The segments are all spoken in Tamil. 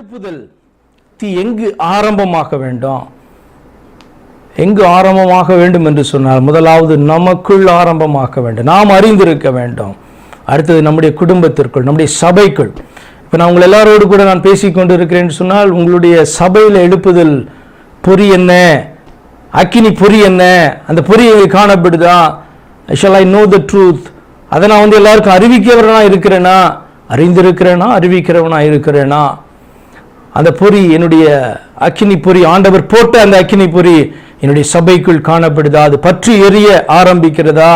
எழுப்புதல் தீ எங்கு ஆரம்பமாக வேண்டும்? எங்கு ஆரம்பமாக வேண்டும் என்று சொன்னால் முதலாவது நமக்குள் ஆரம்பமாக்க வேண்டும். நாம் அறிந்திருக்க வேண்டும். அடுத்தது நம்முடைய குடும்பத்திற்குள் நம்முடைய சபைக்குள். இப்போ நான் உங்கள் எல்லாரோடு கூட நான் பேசிக்கொண்டு இருக்கிறேன் சொன்னால் உங்களுடைய சபையில் எழுப்புதல் பொறி என்ன? அக்கினி பொறி என்ன? அந்த பொறி எங்கே காணப்படுதா? Shall I know the truth அதை நான் வந்து எல்லாருக்கும் அறிவிக்கிறவனா இருக்கிறேனா? அறிந்திருக்கிறேனா? அறிவிக்கிறவனா இருக்கிறேனா? அந்த பொறி என்னுடைய அக்கினி பொறி ஆண்டவர் போட்ட அந்த அக்கினி பொறி என்னுடைய சபைக்குள் காணப்படுதா? அது பற்றி எரிய ஆரம்பிக்கிறதா?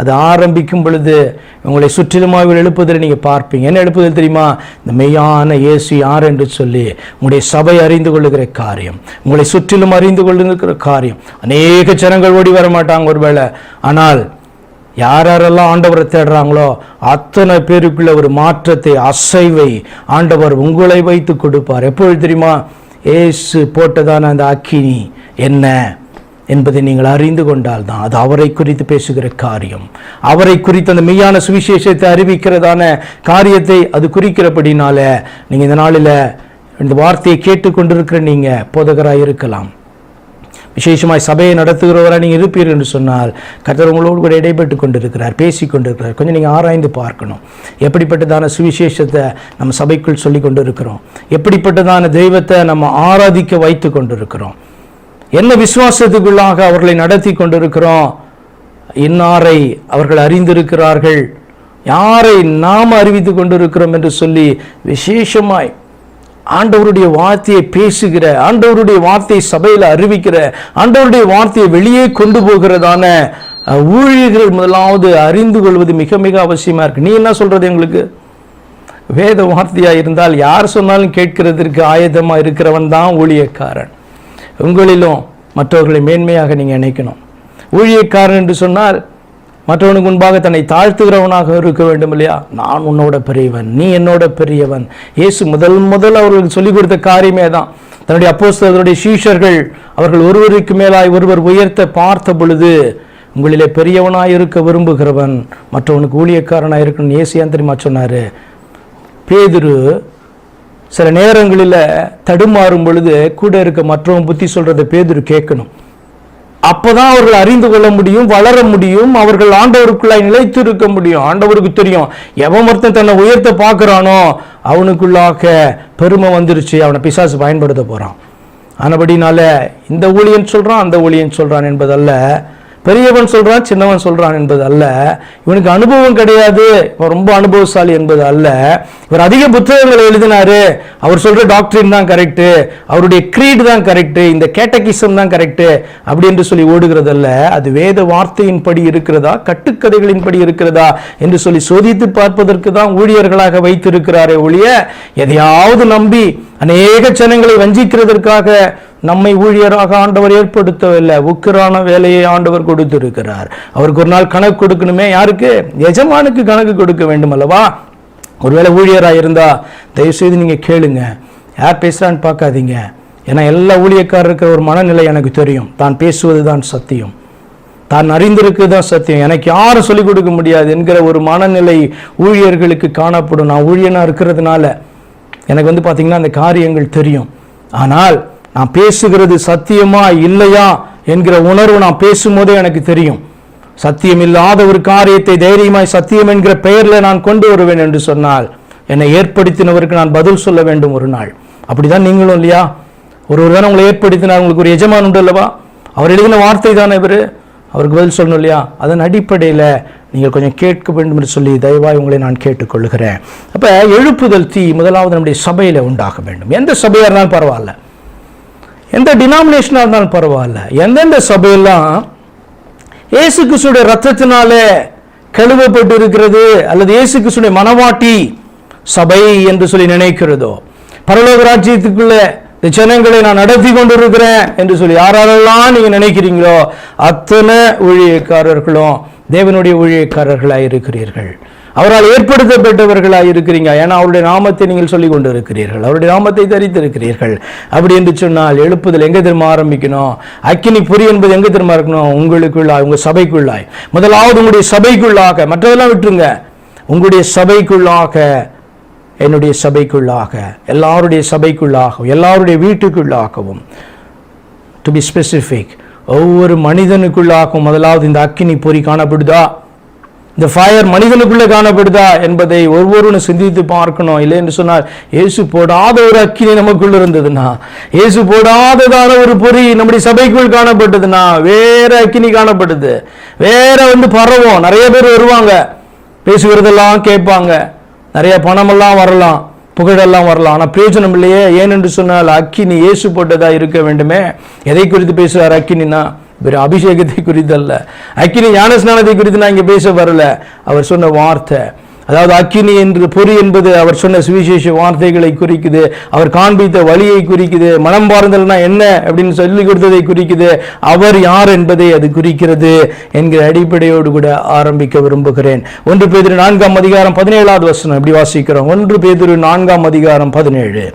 அது ஆரம்பிக்கும் பொழுது உங்களை சுற்றிலுமாக எழுப்புதலை நீங்கள் பார்ப்பீங்க. என்ன எழுப்புதல் தெரியுமா? இந்த மெய்யான இயேசு யார் என்று சொல்லி உங்களுடைய சபை அறிந்து கொள்ளுகிற காரியம் உங்களை சுற்றிலும் அறிந்து கொள்ளுகிற காரியம். அநேக ஜனங்கள் ஓடி வர மாட்டாங்க ஒருவேளை. ஆனால் யார் யாரெல்லாம் ஆண்டவரை தேடுறாங்களோ அத்தனை பேருக்குள்ள ஒரு மாற்றத்தை அசைவை ஆண்டவர் உங்களை வைத்து கொடுப்பார். எப்பொழுது தெரியுமா? ஏசு போட்டதான அந்த அக்கினி என்ன? என்பதை நீங்கள் அறிந்து கொண்டால் தான் அது அவரை குறித்து பேசுகிற காரியம். அவரை குறித்து அந்த மெய்யான சுவிசேஷத்தை அறிவிக்கிறதான காரியத்தை அது குறிக்கிறபடினால நீங்கள் இந்த நாளில் இந்த வார்த்தையை கேட்டுக்கொண்டிருக்கிற நீங்கள் போதகராக இருக்கலாம். விசேஷமாய் சபையை நடத்துகிறவராக நீங்கள் இருப்பீர்கள் என்று சொன்னால் கர்த்தர் உங்களோடு கூட இடைப்பட்டு கொண்டிருக்கிறார் பேசி கொண்டிருக்கிறார். கொஞ்சம் நீங்கள் ஆராய்ந்து பார்க்கணும். எப்படிப்பட்டதான சுவிசேஷத்தை நம்ம சபைக்குள் சொல்லி கொண்டு இருக்கிறோம் எப்படிப்பட்டதான தெய்வத்தை நம்ம ஆராதிக்க வைத்து கொண்டிருக்கிறோம்? என்ன விசுவாசத்துக்குள்ளாக அவர்களை நடத்தி கொண்டிருக்கிறோம்? இன்னாரை அவர்கள் அறிந்திருக்கிறார்கள்? யாரை நாம் அறிவித்து கொண்டிருக்கிறோம் என்று சொல்லி விசேஷமாய் ஆண்டவருடைய வார்த்தையை பேசுகிற ஆண்டவருடைய வார்த்தையை சபையில் அறிவிக்கிற ஆண்டவருடைய வார்த்தையை வெளியே கொண்டு போகிறதான ஊழியர்கள் முதலாவது அறிந்து கொள்வது மிக மிக அவசியமாக இருக்கு. நீ என்ன சொல்றது எங்களுக்கு? வேத வார்த்தையாக இருந்தால் யார் சொன்னாலும் கேட்கிறதற்கு ஆயுதமாக இருக்கிறவன் தான் ஊழியக்காரன். உங்களிலும் மற்றவர்களை மேன்மையாக நீங்கள் நினைக்கணும். ஊழியக்காரன் என்று சொன்னால் மற்றவனுக்கு முன்பாக தன்னை தாழ்த்துகிறவனாக இருக்க வேண்டும் இல்லையா? நான் உன்னோட பெரியவன் நீ என்னோட பெரியவன். இயேசு முதல் முதல் அவர்களுக்கு சொல்லிக் கொடுத்த காரியமே தான் தன்னுடைய அப்போஸ்தலருடைய சீஷர்கள் அவர்கள் ஒருவருக்கு மேலாய் ஒருவர் உயர்த்த பார்த்த பொழுது உங்களிலே பெரியவனாய் இருக்க விரும்புகிறவன் மற்றவனுக்கு ஊழியக்காரனாக இருக்கணும் ஏசு தெரியுமா சொன்னாரு? பேதுரு சில நேரங்களில் தடுமாறும் பொழுது கூட இருக்க மற்றவன் புத்தி சொல்றதை பேதுரு கேட்கணும். அப்போதான் அவர்கள் அறிந்து கொள்ள முடியும் வளர முடியும் அவர்கள் ஆண்டவருக்குள்ளாய் நிலைத்து இருக்க முடியும். ஆண்டவருக்கு தெரியும் எவன் ஒருத்தன் தன்னை உயர்த்த பார்க்குறானோ அவனுக்குள்ளாக பெருமை வந்துருச்சு அவனை பிசாசு பயன்படுத்த போகிறான் ஆனபடினால இந்த ஊழியன் சொல்கிறான் அந்த ஊழியன் சொல்கிறான் என்பதல்ல பெரியவன் சொல்கிறான் சின்னவன் சொல்கிறான் என்பது அல்ல. இவனுக்கு அனுபவம் கிடையாது. இவன் ரொம்ப அனுபவசாலி என்பது அல்ல. இவர் அதிக புத்தகங்களை எழுதினாரு. அவர் சொல்கிற டாக்டரின் தான் கரெக்டு அவருடைய க்ரீடு தான் கரெக்டு இந்த கேட்டகிசம் தான் கரெக்டு அப்படி என்று சொல்லி ஓடுகிறதல்ல. அது வேத வார்த்தையின்படி இருக்கிறதா? கட்டுக்கதைகளின்படி இருக்கிறதா? என்று சொல்லி சோதித்து பார்ப்பதற்கு தான் ஊழியர்களாக வைத்திருக்கிறாரே ஒழிய எதையாவது நம்பி அநேக ஜனங்களை வஞ்சிக்கிறதற்காக நம்மை ஊழியராக ஆண்டவர் ஏற்படுத்தவில்லை. உக்கிரான வேலையை ஆண்டவர் கொடுத்திருக்கிறார். அவருக்கு ஒரு நாள் கணக்கு கொடுக்கணுமே? யாருக்கு? எஜமானுக்கு கணக்கு கொடுக்க வேண்டும் அல்லவா? ஒருவேளை ஊழியராக இருந்தா தயவு செய்து நீங்க கேளுங்க. யார் பேசுறான்னு பார்க்காதீங்க. ஏன்னா எல்லா ஊழியக்காரருக்கு ஒரு மனநிலை எனக்கு தெரியும். தான் பேசுவது தான் சத்தியம். தான் அறிந்திருக்கு தான் சத்தியம். எனக்கு யாரும் சொல்லிக் கொடுக்க முடியாது என்கிற ஒரு மனநிலை ஊழியர்களுக்கு காணப்படும். நான் ஊழியனாக இருக்கிறதுனால எனக்கு வந்து பார்த்தீங்கன்னா அந்த காரியங்கள் தெரியும். ஆனால் நான் பேசுகிறது சத்தியமா இல்லையா என்கிற உணர்வு நான் பேசும்போதே எனக்கு தெரியும். சத்தியம் இல்லாத ஒரு காரியத்தை தைரியமாய் சத்தியம் என்கிற பெயரில் நான் கொண்டு வருவேன் என்று சொன்னால் என்னை ஏற்படுத்தினவருக்கு நான் பதில் சொல்ல வேண்டும் ஒரு நாள். அப்படிதான் நீங்களும் இல்லையா? ஒரு ஒரு தானே உங்களை ஏற்படுத்தினார் உங்களுக்கு ஒரு எஜமான் உண்டு அல்லவா? அவர் எழுதின வார்த்தை தானே இவர்? அவருக்கு பதில் சொல்லணும் இல்லையா? அதன் அடிப்படையில் நீங்கள் கொஞ்சம் கேட்க வேண்டும் என்று சொல்லி தயவாய் உங்களை நான் கேட்டுக்கொள்கிறேன். அப்போ எழுப்புதல் தீ முதலாவது நம்முடைய சபையில் உண்டாக வேண்டும். எந்த சபையாக இருந்தாலும் பரவாயில்ல. எந்த டினாமினேஷனாக இருந்தாலும் பரவாயில்ல. எந்தெந்த சபையெல்லாம் இயேசு கிறிஸ்துடைய ரத்தத்தினாலே கழுவப்பட்டு இருக்கிறது அல்லது இயேசு கிறிஸ்துடைய மனவாட்டி சபை என்று சொல்லி நினைக்கிறதோ பரலோக ராஜ்யத்துக்குள்ள இந்த ஜனங்களை நான் நடத்தி கொண்டிருக்கிறேன் என்று சொல்லி யாரெல்லாம் நீங்க நினைக்கிறீங்களோ அத்தனை ஊழியக்காரர்களும் தேவனுடைய ஊழியக்காரர்களாக இருக்கிறீர்கள் அவரால் ஏற்படுத்தப்பட்டவர்களாக இருக்கிறீங்க. ஏன்னா அவருடைய நாமத்தை நீங்கள் சொல்லிக் கொண்டு இருக்கிறீர்கள் அவருடைய நாமத்தை தரித்திருக்கிறீர்கள். அப்படி என்று சொன்னால் எழுப்புதல் எங்கே திரும்ப ஆரம்பிக்கணும்? அக்கினி பொறி என்பது எங்கே திரும்ப இருக்கணும்? உங்களுக்குள்ளாய் சபைக்குள்ளாக என்னுடைய சபைக்குள்ளாக எல்லாருடைய சபைக்குள்ளாகவும் எல்லாருடைய வீட்டுக்குள்ளாகவும் டு பி ஸ்பெசிஃபிக் ஒவ்வொரு மனிதனுக்குள்ளாகவும் முதலாவது இந்த அக்கினி பொறி காணப்படுதா? இந்த ஃபயர் மனிதனுக்குள்ளே காணப்படுதா என்பதை ஒவ்வொருவனும் சிந்தித்து பார்க்கணும். இல்லை என்று சொன்னால் இயேசு போடாத ஒரு அக்கினி நமக்குள்ள இருந்ததுன்னா இயேசு போடாததான ஒரு பொறி நம்முடைய சபைக்குள் காணப்பட்டதுன்னா வேற அக்கினி காணப்படுது. வேற வந்து பரவும். நிறைய பேர் வருவாங்க. பேசுகிறதெல்லாம் கேட்பாங்க. நிறைய பணமெல்லாம் வரலாம். புகழெல்லாம் வரலாம். ஆனால் பிரயோஜனம் இல்லையே. ஏனென்று சொன்னால் அக்கினி இயேசு போட்டதாக இருக்க வேண்டுமே. எதை குறித்து பேசுவார் அக்கினினா வெறும் அபிஷேகத்தை குறித்தல்ல. அக்கினி ஞானஸ்நானத்தை குறித்து நான் இங்கே பேச வரல. அவர் சொன்ன வார்த்தை. அதாவது அக்கினி என்று பொறி என்பது அவர் சொன்ன சுவிசேஷ வார்த்தைகளை குறிக்குது. அவர் காண்பித்த வழியை குறிக்குது. மனம் பார்ந்தல்னா என்ன அப்படின்னு சொல்லி கொடுத்ததை குறிக்குது. அவர் யார் என்பதை அது குறிக்கிறது என்கிற அடிப்படையோடு கூட ஆரம்பிக்க விரும்புகிறேன். ஒன்று பேதிரு நான்காம் அதிகாரம் பதினேழாவது வசனம். எப்படி வாசிக்கிறோம். ஒன்று பேதிரு நான்காம் அதிகாரம் பதினேழு.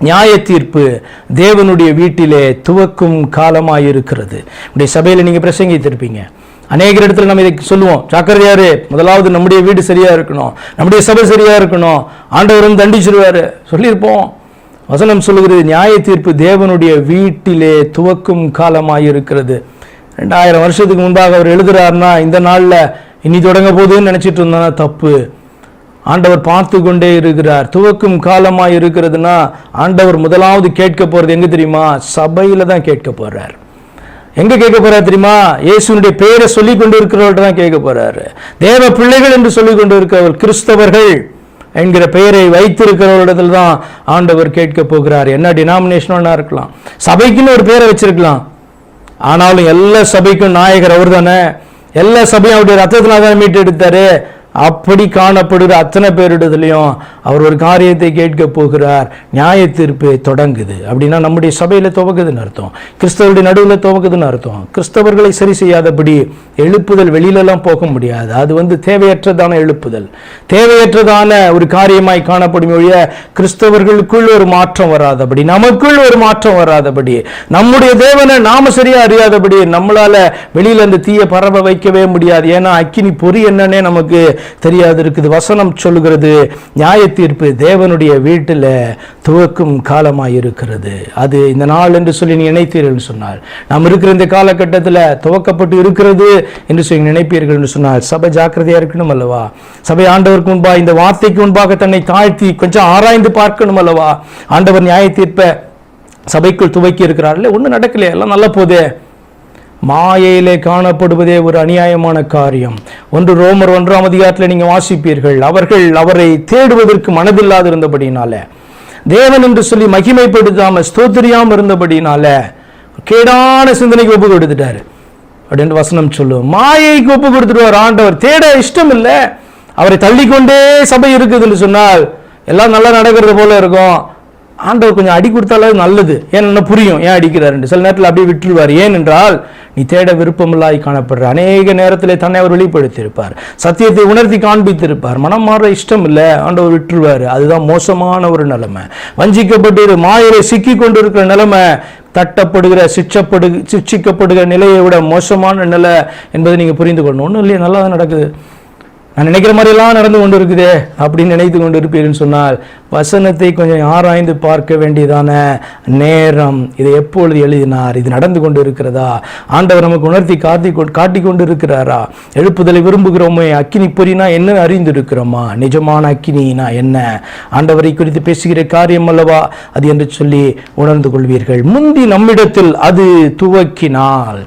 நியாய தீர்ப்பு தேவனுடைய வீட்டிலே துவக்கும் காலமாக இருக்கிறது உடைய சபையில் நீங்கள் பிரசங்கித்திருப்பீங்க. அநேக இடத்துல நம்ம இதை சொல்லுவோம். ஜாக்கிரதையாரு முதலாவது நம்முடைய வீடு சரியாக இருக்கணும். நம்முடைய சபை சரியாக இருக்கணும். ஆண்டவர் வந்து தண்டிச்சிருவாரு. சொல்லியிருப்போம். வசனம் சொல்லுகிறது நியாய தீர்ப்பு தேவனுடைய வீட்டிலே துவக்கும் காலமாயிருக்கிறது. ரெண்டாயிரம் வருஷத்துக்கு முன்பாக அவர் எழுதுறாருன்னா இந்த நாளில் இனி தொடங்க போகுதுன்னு நினச்சிட்டு இருந்தோன்னா தப்பு. ஆண்டவர் பார்த்து கொண்டே இருக்கிறார். துவக்கும் காலமாக இருக்கிறதுனா ஆண்டவர் முதலாவது கேட்க போகிறது எங்கே தெரியுமா? சபையில் தான் கேட்க போகிறார் எங்கே கேட்க போகிறார் தெரியுமா? இயேசுனுடைய பெயரை சொல்லி கொண்டு இருக்கிறவர்கிட்ட தான் கேட்க போகிறாரு தேவ பிள்ளைகள் என்று சொல்லி கொண்டு இருக்கிறவர் கிறிஸ்தவர்கள் என்கிற பெயரை வைத்திருக்கிறவரிடத்தில் தான் ஆண்டவர் கேட்க போகிறார். என்ன டினாமினேஷனாக இருக்கலாம். சபைக்குன்னு ஒரு பெயரை வச்சிருக்கலாம். ஆனாலும் எல்லா சபைக்கும் நாயகர் அவர் தானே எல்லா சபையும் அவருடைய ரத்தத்தினால தான் மீட்டு எடுத்தாரு அப்படி காணப்படுகிற அத்தனை பேரிடத்துலையும் அவர் ஒரு காரியத்தை கேட்க போகிறார் நியாய தீர்ப்பு தொடங்குது அப்படின்னா நம்முடைய சபையில் துவக்குதுன்னு அர்த்தம். கிறிஸ்தவருடைய நடுவில் துவக்குதுன்னு அர்த்தம். கிறிஸ்தவர்களை சரி செய்யாதபடி எழுப்புதல் வெளியிலலாம் போக முடியாது. அது வந்து தேவையற்றதான எழுப்புதல். தேவையற்றதான ஒரு காரியமாய் காணப்படும் ஒழிய கிறிஸ்தவர்களுக்குள் ஒரு மாற்றம் வராதபடி நமக்குள் ஒரு மாற்றம் வராதபடி நம்முடைய தேவனை நாம சரியா அறியாதபடி நம்மளால வெளியில அந்த தீய பரவ வைக்கவே முடியாது. ஏன்னா அக்கினி பொறி என்னன்னே நமக்கு தெரியாது இருக்குது. வசனம் சொல்லுகிறது நியாய தீர்ப்பு தேவனுடைய வீட்டில் துவக்கும் காலமாய் இருக்கிறது அது இந்த நாள் என்று சொல்லி நீ நினைத்தீர்கள் சொன்னால். நாம் இருக்கிற இந்த காலகட்டத்தில் துவக்கப்பட்டு இருக்கிறது என்று சொல்லி நினைப்பீர்கள் என்று சொன்னால் சபை ஜாக்கிரதையா இருக்கணும் அல்லவா? சபை ஆண்டவருக்கு முன்பாக இந்த வார்த்தைக்கு முன்பாக தன்னை தாழ்த்தி கொஞ்சம் ஆராய்ந்து பார்க்கணும் அல்லவா? ஆண்டவர் நியாய தீர்ப்பை சபைக்குள் துவக்கி இருக்கிறார்கள் ஒன்றும் நடக்கலையே? எல்லாம் நல்ல போதே. மாயையிலே காணப்படுவதே ஒரு அநியாயமான காரியம். ஒன்று ரோமர் ஒன்றாம் அதிகாரத்தில் நீங்கள் வாசிப்பீர்கள். அவர்கள் அவரை தேடுவதற்கு மனதில்லாது இருந்தபடினால தேவன் என்று சொல்லி மகிமைப்படுத்தாம ஸ்தோத்திரியாம இருந்தபடினால கேடான சிந்தனைக்கு ஒப்பு கொடுத்துட்டாரு. அப்படின்னு வசனம் சொல்லும் மாயைக்கு ஒப்பு கொடுத்துடுவார் ஆண்டவர். தேட இஷ்டம் இல்லை அவரை தள்ளிக்கொண்டே சபை இருக்குதுன்னு சொன்னால் எல்லாம் நல்லா நடக்கிறது போல இருக்கும். ஆண்டவர் கொஞ்சம் அடி கொடுத்தாலும் நல்லது. ஏன்னா புரியும்? ஏன் அடிக்கிறாருன்னு. சில நேரத்தில் அப்படியே விட்டுருவார். ஏனென்றால் நீ தேட விருப்பமில்லாய் காணப்படுற அநேக நேரத்தில் தன்னை அவர் வெளிப்படுத்தியிருப்பார். சத்தியத்தை உணர்த்தி காண்பித்திருப்பார். மனம் மாற இஷ்டம் இல்லை ஆண்டவர் விட்டுருவார். அதுதான் மோசமான ஒரு நிலைமை. வஞ்சிக்கப்பட்டு மாயிலை சிக்கி கொண்டு இருக்கிற நிலைமை தட்டப்படுகிற சிச்சப்படு சிக்ஷிக்கப்படுகிற நிலையை விட மோசமான நிலை என்பதை நீங்கள் புரிந்து கொள்ளணும். ஒன்றும் இல்லையா நல்லா தான் நடக்குது. நான் நினைக்கிற மாதிரியெல்லாம் நடந்து கொண்டு இருக்குதே அப்படின்னு நினைத்து கொண்டு இருப்பீர்கள் சொன்னால் வசனத்தை கொஞ்சம் ஆராய்ந்து பார்க்க வேண்டியதான நேரம். இதை எப்பொழுது எழுதினார்? இது நடந்து கொண்டு இருக்கிறதா ஆண்டவர் நமக்கு உணர்த்தி காட்டி காட்டி கொண்டு இருக்கிறாரா எழுப்புதலை விரும்புகிறோமே அக்கினி பொறினா என்ன அறிந்திருக்கிறோமா? நிஜமான அக்கினினா என்ன? ஆண்டவரை குறித்து பேசுகிற காரியம் அல்லவா? அது என்று சொல்லி உணர்ந்து கொள்வீர்கள். முந்தி நம்மிடத்தில் அது துவக்கினால்.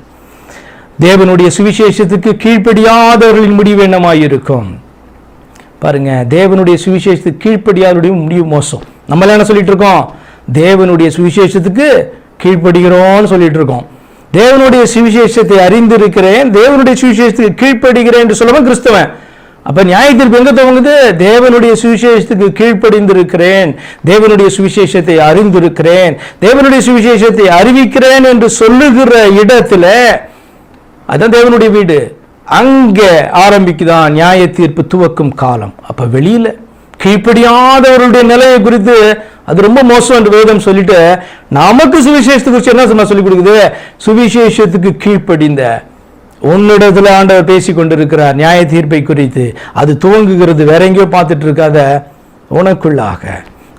தேவனுடைய சுவிசேஷத்துக்கு கீழ்ப்படியாதவர்களின் முடிவு என்னமாயிருக்கும்? பாருங்க தேவனுடைய சுவிசேஷத்துக்கு கீழ்ப்படியாதவருடைய முடிவு மோசம். நம்மளாம் என்ன சொல்லிட்டு இருக்கோம் தேவனுடைய சுவிசேஷத்துக்கு கீழ்ப்படுகிறோம்னு சொல்லிட்டு இருக்கோம் தேவனுடைய சுவிசேஷத்தை அறிந்திருக்கிறேன் தேவனுடைய சுவிசேஷத்துக்கு கீழ்ப்படுகிறேன் என்று சொல்லுவோம் கிறிஸ்தவன். அப்ப நியாயத்திற்கு எங்க துவங்குது? தேவனுடைய சுவிசேஷத்துக்கு கீழ்ப்படிந்திருக்கிறேன் தேவனுடைய சுவிசேஷத்தை அறிந்திருக்கிறேன் தேவனுடைய சுவிசேஷத்தை அறிவிக்கிறேன் என்று சொல்லுகிற இடத்துல அதுதான் தேவனுடைய வீடு. அங்கே ஆரம்பிக்குதான் நியாய தீர்ப்பு துவக்கும் காலம். அப்போ வெளியில் கீழ்ப்படியாதவர்களுடைய நிலையை குறித்து அது ரொம்ப மோசம் என்று வேதம் சொல்லிட்டு நமக்கு சுவிசேஷத்தை குறித்து என்ன சும்மா சொல்லி கொடுக்குது? சுவிசேஷத்துக்கு கீழ்ப்படிந்த உன்னிடத்தில் ஆண்டவர் பேசி கொண்டிருக்கிறார் நியாய தீர்ப்பை குறித்து. அது துவங்குகிறது. வேற எங்கேயோ பார்த்துட்டு இருக்காத உனக்குள்ளாக.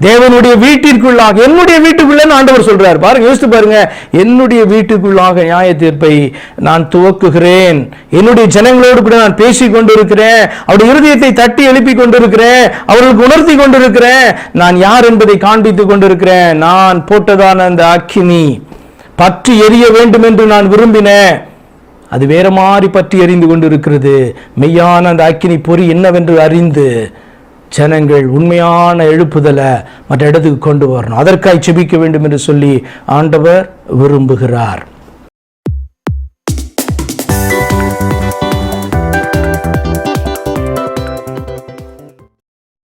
தேவனுடைய வீட்டிற்குள்ளாக என்னுடைய வீட்டுக்குள்ளே ஆண்டவர் சொல்றாரு. பாருங்க யோசித்து பாருங்க. என்னுடைய வீட்டுக்குள்ளாக நியாய தீர்ப்பை நான் துவக்குகிறேன். என்னுடைய ஜனங்களோடு கூட நான் பேசி கொண்டிருக்கிறேன் அவருடைய இருதயத்தை தட்டி எழுப்பி கொண்டிருக்கிறேன். அவர்களுக்கு உணர்த்தி கொண்டிருக்கிறேன். நான் யார் என்பதை காண்பித்துக் கொண்டிருக்கிறேன். நான் போட்டதான அந்த அக்கினி. பற்றி எரிய வேண்டும் என்று நான் விரும்பினேன். அது வேற மாதிரி பற்றி எரிந்து கொண்டிருக்கிறது. மெய்யான அந்த அக்கினி பொறி என்னவென்று அறிந்து ஜனங்கள் உண்மையான எழுப்புதலை மற்ற இடத்துக்கு கொண்டு வரணும். அதற்காய் செபிக்க வேண்டும் என்று சொல்லி ஆண்டவர் விரும்புகிறார்.